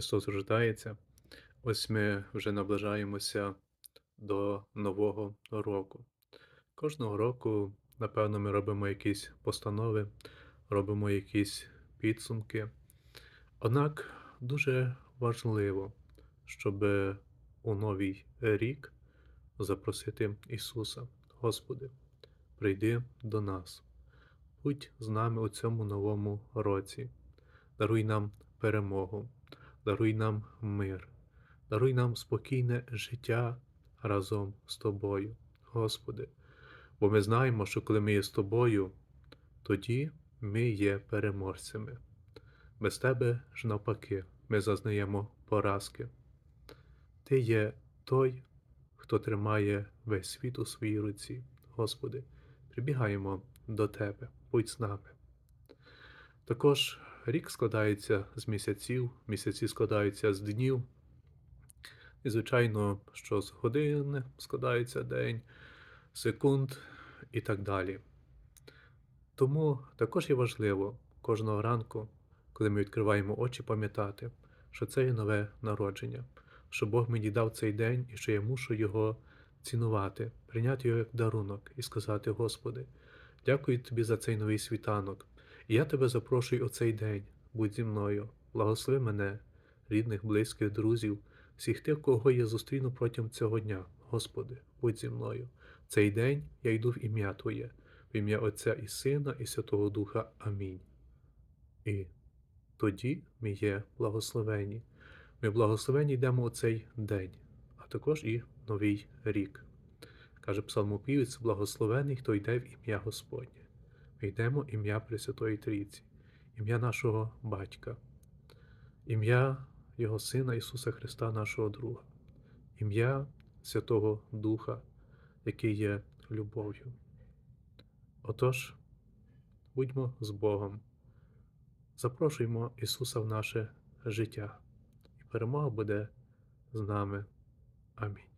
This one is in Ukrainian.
Христос рождається. Ось ми вже наближаємося до Нового року. Кожного року, напевно, ми робимо якісь постанови, робимо якісь підсумки. Однак дуже важливо, щоб у новий рік запросити Ісуса, Господи, прийди до нас, будь з нами у цьому новому році, даруй нам перемогу, даруй нам мир, даруй нам спокійне життя разом з Тобою, Господи. Бо ми знаємо, що коли ми є з Тобою, тоді ми є переможцями. Без Тебе ж навпаки, ми зазнаємо поразки. Ти є той, хто тримає весь світ у своїй руці. Господи, прибігаємо до Тебе, будь з нами. Також рік складається з місяців, місяці складаються з днів. І, звичайно, що з години складається день, секунд і так далі. Тому також є важливо кожного ранку, коли ми відкриваємо очі, пам'ятати, що це є нове народження, що Бог мені дав цей день і що я мушу його цінувати, прийняти його як дарунок і сказати: Господи, дякую Тобі за цей новий світанок. Я тебе запрошую у цей день, будь зі мною, благослови мене, рідних, близьких, друзів, всіх тих, кого я зустріну протягом цього дня. Господи, будь зі мною. Цей день я йду в ім'я Твоє, в ім'я Отця і Сина, і Святого Духа. Амінь. І тоді ми є благословені. Ми благословені йдемо у цей день, а також і новий рік. Каже Псалмопівець, благословений, хто йде в ім'я Господнє. Йдемо ім'я Пресвятої Трійці, ім'я нашого Батька, ім'я Його Сина Ісуса Христа, нашого Друга, ім'я Святого Духа, який є любов'ю. Отож, будьмо з Богом, запрошуємо Ісуса в наше життя, і перемога буде з нами. Амінь.